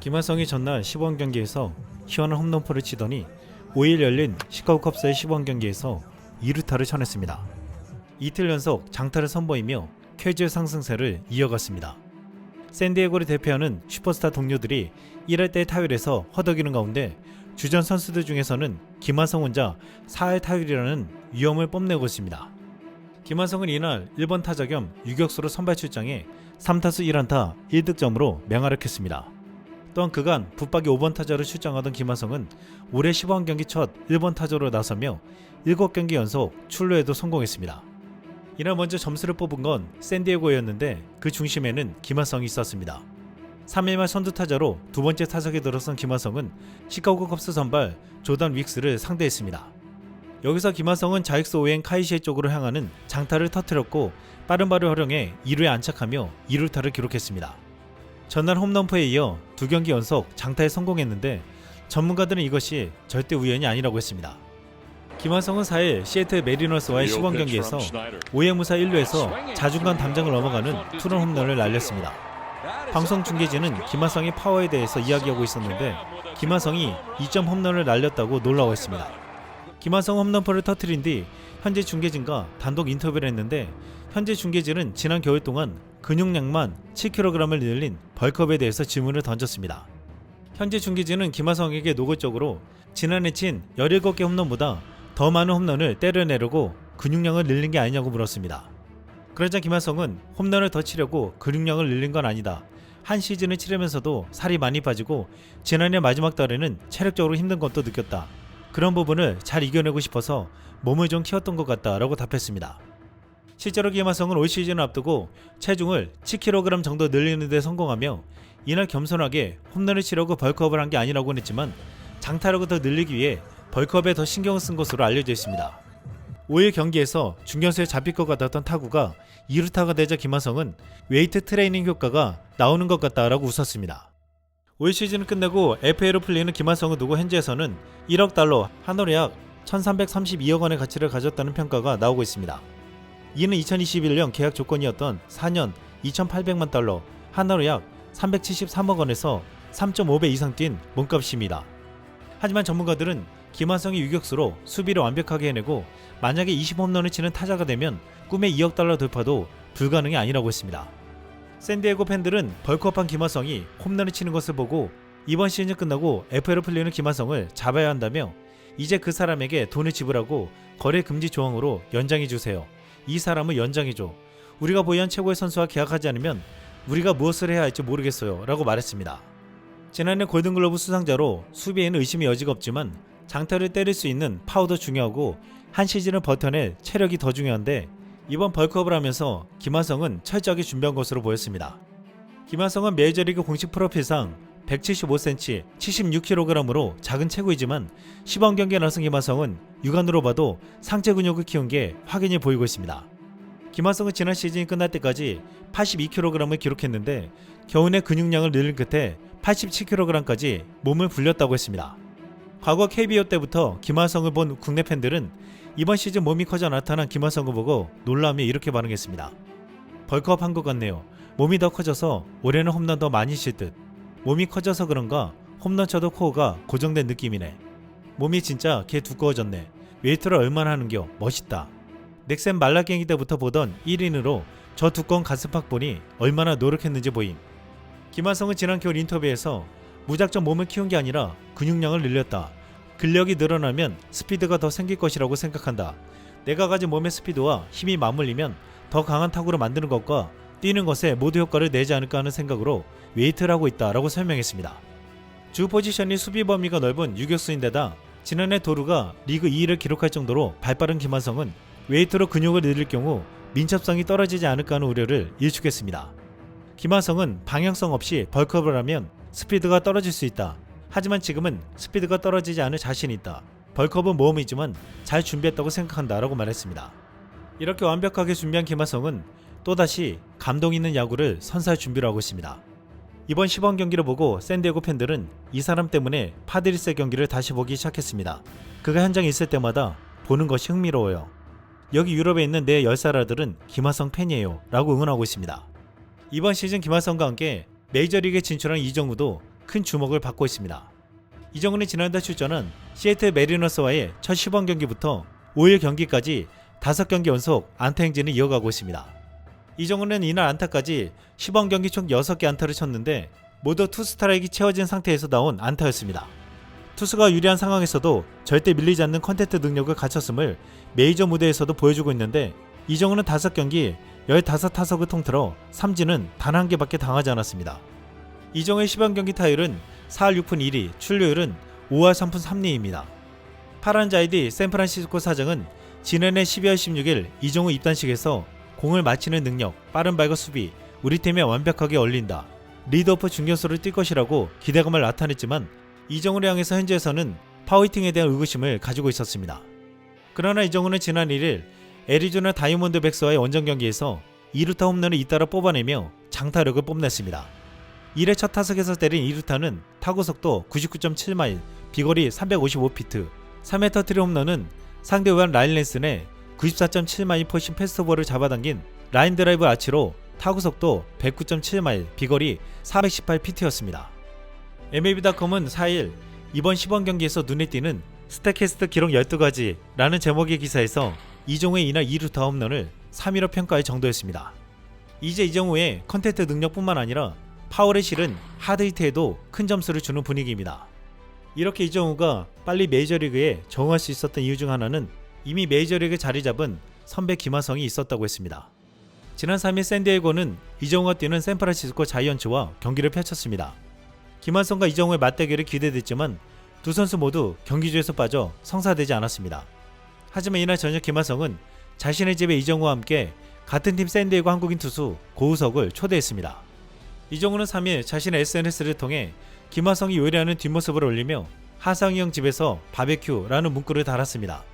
김하성이 전날 10원 경기에서 시원한 홈런포를 치더니 5일 열린 시카고 컵스의 10원 경기에서 2루타를 쳐냈습니다. 이틀 연속 장타를 선보이며 쾌지의 상승세를 이어갔습니다. 샌디에고를 대표하는 슈퍼스타 동료들이 1할 때 타율에서 허덕이는 가운데 주전 선수들 중에서는 김하성 혼자 4할 타율이라는 위험을 뽐내고 있습니다. 김하성은 이날 1번 타자 겸 유격수로 선발 출장해 3타수 1안타 1득점으로 맹활약했습니다. 또한 그간 붙박이 5번 타자로 출장하던 김하성은 올해 10원 경기 첫 1번 타자로 나서며 7경기 연속 출루에도 성공했습니다. 이날 먼저 점수를 뽑은 건 샌디에고였는데 그 중심에는 김하성이 있었습니다. 3일말 선두 타자로 두 번째 타석에 들어선 김하성은 시카고 컵스 선발 조던 윅스를 상대했습니다. 여기서 김하성은 자익수 오행 카이시에 쪽으로 향하는 장타를 터뜨렸고 빠른 발을 활용해 2루에 안착하며 2루타를 기록했습니다. 전날 홈런포에 이어 두 경기 연속 장타에 성공했는데 전문가들은 이것이 절대 우연이 아니라고 했습니다. 김하성은 4일 시애틀 메리너스와의 시범 경기에서 5회 무사 1루에서 자중간 담장을 넘어가는 투런 홈런을 날렸습니다. 방송 중계진은 김하성의 파워에 대해서 이야기하고 있었는데 김하성이 2점 홈런을 날렸다고 놀라워했습니다. 김하성 홈런포를 터트린 뒤 현재 중계진과 단독 인터뷰를 했는데 현재 중계진은 지난 겨울 동안 근육량만 7kg을 늘린 벌크업에 대해서 질문을 던졌습니다. 현재 중계진은 김하성에게 노골적으로 지난해 친 17개 홈런보다 더 많은 홈런을 때려내려고 근육량을 늘린 게 아니냐고 물었습니다. 그러자 김하성은 홈런을 더 치려고 근육량을 늘린 건 아니다. 한 시즌을 치르면서도 살이 많이 빠지고 지난해 마지막 달에는 체력적으로 힘든 것도 느꼈다. 그런 부분을 잘 이겨내고 싶어서 몸을 좀 키웠던 것 같다라고 답했습니다. 실제로 김하성은 올 시즌을 앞두고 체중을 7kg 정도 늘리는 데 성공하며 이날 겸손하게 홈런을 치려고 벌크업을 한 게 아니라고는 했지만 장타력을 더 늘리기 위해 벌크업에 더 신경을 쓴 것으로 알려져 있습니다. 5일 경기에서 중견수에 잡힐 것 같았던 타구가 2루타가 되자 김하성은 웨이트 트레이닝 효과가 나오는 것 같다라고 웃었습니다. 올 시즌을 끝내고 FA로 풀리는 김하성을 두고 현지에서는 1억 달러, 한화로 약 1332억 원의 가치를 가졌다는 평가가 나오고 있습니다. 이는 2021년 계약 조건이었던 4년 2,800만 달러, 한화로 약 373억 원에서 3.5배 이상 뛴 몸값입니다. 하지만 전문가들은 김하성이 유격수로 수비를 완벽하게 해내고 만약에 20홈런을 치는 타자가 되면 꿈의 2억 달러 돌파도 불가능이 아니라고 했습니다. 샌디에고 팬들은 벌크업한 김하성이 홈런을 치는 것을 보고 이번 시즌이 끝나고 FA로 풀리는 김하성을 잡아야 한다며 이제 그 사람에게 돈을 지불하고 거래 금지 조항으로 연장해 주세요. 이 사람을 연장해 줘. 우리가 보유한 최고의 선수와 계약하지 않으면 우리가 무엇을 해야 할지 모르겠어요. 라고 말했습니다. 지난해 골든글러브 수상자로 수비에는 의심의 여지가 없지만 장타를 때릴 수 있는 파워도 중요하고 한 시즌을 버텨낼 체력이 더 중요한데 이번 벌크업을 하면서 김하성은 철저하게 준비한 것으로 보였습니다. 김하성은 메이저리그 공식 프로필상 175cm, 76kg으로 작은 체구이지만 시범 경기에 나선 김하성은 육안으로 봐도 상체 근육을 키운 게 확연히 보이고 있습니다. 김하성은 지난 시즌이 끝날 때까지 82kg을 기록했는데 겨우내 근육량을 늘린 끝에 87kg까지 몸을 불렸다고 했습니다. 과거 KBO 때부터 김하성을 본 국내 팬들은 이번 시즌 몸이 커져 나타난 김하성을 보고 놀라며 이렇게 반응했습니다. 벌크업 한것 같네요. 몸이 더 커져서 올해는 홈런 더 많이 칠 듯. 몸이 커져서 그런가 홈런 쳐도 코어가 고정된 느낌이네. 몸이 진짜 개 두꺼워졌네. 웨이트를 얼마나 하는겨 멋있다. 넥센 말라깽이 때부터 보던 1인으로 저 두꺼운 가스팍 보니 얼마나 노력했는지 보임. 김하성은 지난 겨울 인터뷰에서 무작정 몸을 키운 게 아니라 근육량을 늘렸다. 근력이 늘어나면 스피드가 더 생길 것이라고 생각한다. 내가 가진 몸의 스피드와 힘이 맞물리면 더 강한 타구를 만드는 것과 뛰는 것에 모두 효과를 내지 않을까 하는 생각으로 웨이트를 하고 있다라고 설명했습니다. 주 포지션이 수비 범위가 넓은 유격수인데다 지난해 도루가 리그 2위를 기록할 정도로 발빠른 김한성은 웨이트로 근육을 늘릴 경우 민첩성이 떨어지지 않을까 하는 우려를 일축했습니다. 김하성은 방향성 없이 벌크업을 하면 스피드가 떨어질 수 있다. 하지만 지금은 스피드가 떨어지지 않을 자신이 있다. 벌크업은 모험이지만 잘 준비했다고 생각한다라고 말했습니다. 이렇게 완벽하게 준비한 김하성은 또다시 감동 있는 야구를 선사할 준비를 하고 있습니다. 이번 시범 경기를 보고 샌디에고 팬들은 이 사람 때문에 파드리스 경기를 다시 보기 시작했습니다. 그가 현장에 있을 때마다 보는 것이 흥미로워요. 여기 유럽에 있는 내 10살 아들은 김하성 팬이에요. 라고 응원하고 있습니다. 이번 시즌 김하성과 함께 메이저리그에 진출한 이정우도 큰 주목을 받고 있습니다. 이정훈의 지난달 출전은 시애틀 메리너스와의 첫 시범 경기부터 5일 경기까지 5경기 연속 안타 행진을 이어가고 있습니다. 이정훈은 이날 안타까지 시범 경기 총 6개 안타를 쳤는데 모두 투스트라이크 채워진 상태에서 나온 안타였습니다. 투수가 유리한 상황에서도 절대 밀리지 않는 컨택트 능력을 갖췄음을 메이저 무대에서도 보여주고 있는데 이정훈은 5경기 15타석을 통틀어 삼진은 단 한 개밖에 당하지 않았습니다. 이정의 시범 경기 타율은 4할 6푼 1리, 출루율은 5할 3푼 3리입니다. 파란 자이디 샌프란시스코 사정은 지난해 12월 16일 이정우 입단식에서 공을 맞히는 능력, 빠른 발과 수비, 우리 팀에 완벽하게 어울린다. 리드오프 중견수를 뛸 것이라고 기대감을 나타냈지만 이정우를 향해서 현지에서는 파워히팅에 대한 의구심을 가지고 있었습니다. 그러나 이정우는 지난 1일 애리조나 다이몬드 백스와의 원정 경기에서 2루타 홈런을 잇따라 뽑아내며 장타력을 뽐냈습니다. 1회 첫 타석에서 때린 2루타는 타구 속도 99.7마일, 비거리 355피트, 3회 터트리 홈런은 상대 우한 라인 랜슨의 94.7마일 포신 패스트볼을 잡아당긴 라인 드라이브 아치로 타구 속도 109.7마일, 비거리 418피트였습니다. MLB.com은 4일 이번 시범 경기에서 눈에 띄는 스태캐스트 기록 12가지라는 제목의 기사에서 이종우의 이날 2루타 홈런을 3위로 평가할 정도였습니다. 이제 이정우의 컨텐트 능력뿐만 아니라 파워를 실은 하드히트에도 큰 점수를 주는 분위기입니다. 이렇게 이정우가 빨리 메이저리그에 적응할 수 있었던 이유 중 하나는 이미 메이저리그 자리 잡은 선배 김하성이 있었다고 했습니다. 지난 3일 샌디에고는 이정우가 뛰는 샌프란시스코 자이언츠와 경기를 펼쳤습니다. 김한성과 이정우의 맞대결이 기대됐지만 두 선수 모두 경기조에서 빠져 성사되지 않았습니다. 하지만 이날 저녁 김한성은 자신의 집에 이정우와 함께 같은 팀 샌디에고 한국인 투수 고우석을 초대했습니다. 이정우는 3일 자신의 SNS를 통해 김하성이 요리하는 뒷모습을 올리며 하성이 형 집에서 바베큐라는 문구를 달았습니다.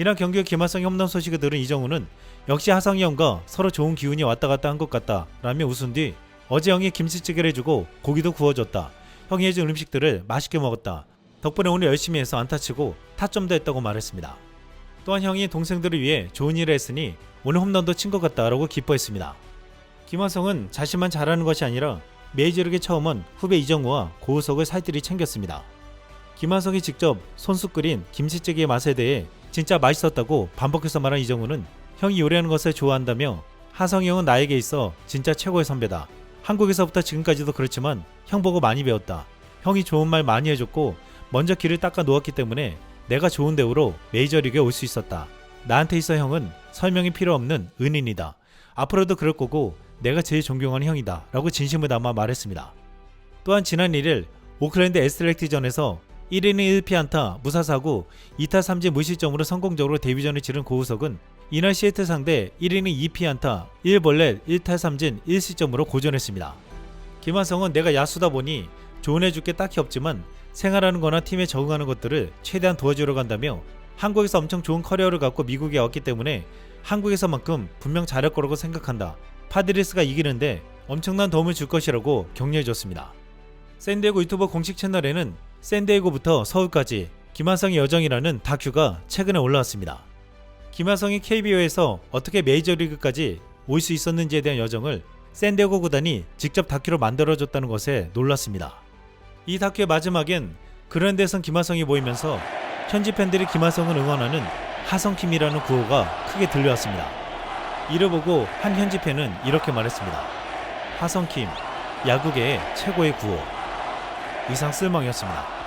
이날 경기 후 김하성이 홈런 소식을 들은 이정우는 역시 하성이 형과 서로 좋은 기운이 왔다 갔다 한 것 같다 라며 웃은 뒤 어제 형이 김치찌개를 해주고 고기도 구워줬다. 형이 해준 음식들을 맛있게 먹었다. 덕분에 오늘 열심히 해서 안타치고 타점도 했다고 말했습니다. 또한 형이 동생들을 위해 좋은 일을 했으니 오늘 홈런도 친 것 같다라고 기뻐했습니다. 김하성은 자신만 잘하는 것이 아니라 메이저리그에 처음 온 후배 이정우와 고우석을 살뜰히 챙겼습니다. 김하성이 직접 손수 끓인 김치찌개의 맛에 대해 진짜 맛있었다고 반복해서 말한 이정우는 형이 요리하는 것을 좋아한다며 하성이 형은 나에게 있어 진짜 최고의 선배다. 한국에서부터 지금까지도 그렇지만 형 보고 많이 배웠다. 형이 좋은 말 많이 해줬고 먼저 길을 닦아 놓았기 때문에 내가 좋은 대우로 메이저리그에 올 수 있었다. 나한테 있어 형은 설명이 필요 없는 은인이다. 앞으로도 그럴 거고 내가 제일 존경하는 형이다. 라고 진심을 담아 말했습니다. 또한 지난 1일 오클랜드 에스트렉티전에서 1이닝 1피안타 무사사구 2타 3진 무실점으로 성공적으로 데뷔전을 치른 고우석은 이날 시애틀 상대 1이닝 2피안타 1벌렛 1타 3진 1실점으로 고전했습니다. 김한성은 내가 야수다 보니 조언해줄 게 딱히 없지만 생활하는 거나 팀에 적응하는 것들을 최대한 도와주려 간다며 한국에서 엄청 좋은 커리어를 갖고 미국에 왔기 때문에 한국에서만큼 분명 잘할 거라고 생각한다. 파드리스가 이기는데 엄청난 도움을 줄 것이라고 격려해줬습니다. 샌디에고 유튜버 공식 채널에는 샌디에고부터 서울까지 김하성의 여정이라는 다큐가 최근에 올라왔습니다. 김하성이 KBO에서 어떻게 메이저리그까지 올 수 있었는지에 대한 여정을 샌디에고 구단이 직접 다큐로 만들어줬다는 것에 놀랐습니다. 이 다큐의 마지막엔 데선 김하성이 보이면서 현지 팬들이 김하성을 응원하는 하성킴이라는 구호가 크게 들려왔습니다. 이를 보고 한 현지 팬은 이렇게 말했습니다. 하성킴, 야구계의 최고의 구호. 이상 쓸멍이었습니다.